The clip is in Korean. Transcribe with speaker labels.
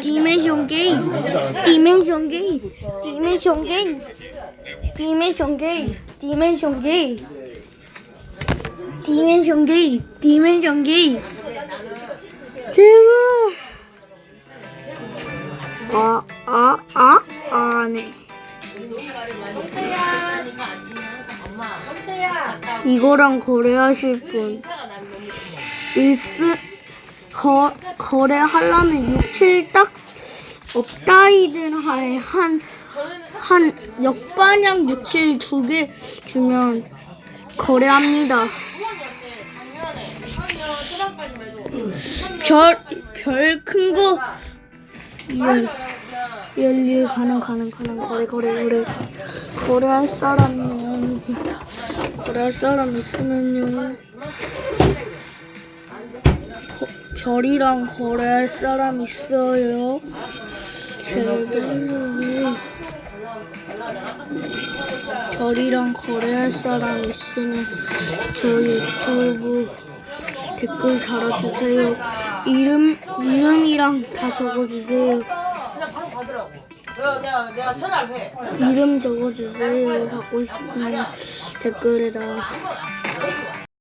Speaker 1: 디멘션 게임. 디멘션 게임. 디멘션 게임. 디멘션 게임. 디멘션 게임. 디멘션 게임. 디멘션 게임. 제발. 아 아 아 아 네. 이거랑 거래하실 분 일스 거 거래하려면 6, 7딱 업다이든 할한한 역반향 6, 7 두 개 주면 거래합니다. 별 별 큰 거 열, 열리 가능 가능 가능. 거래 거래 거래. 거래할 사람은 거래할 사람 있으면요 거- 별이랑 거래할 사람 있어요 제발요 별이랑 거래할 사람 있으면 저 유튜브 댓글 달아주세요 이름 이름이랑 다 적어주세요. 이름 적어주세요. 하고 싶으면 댓글에다가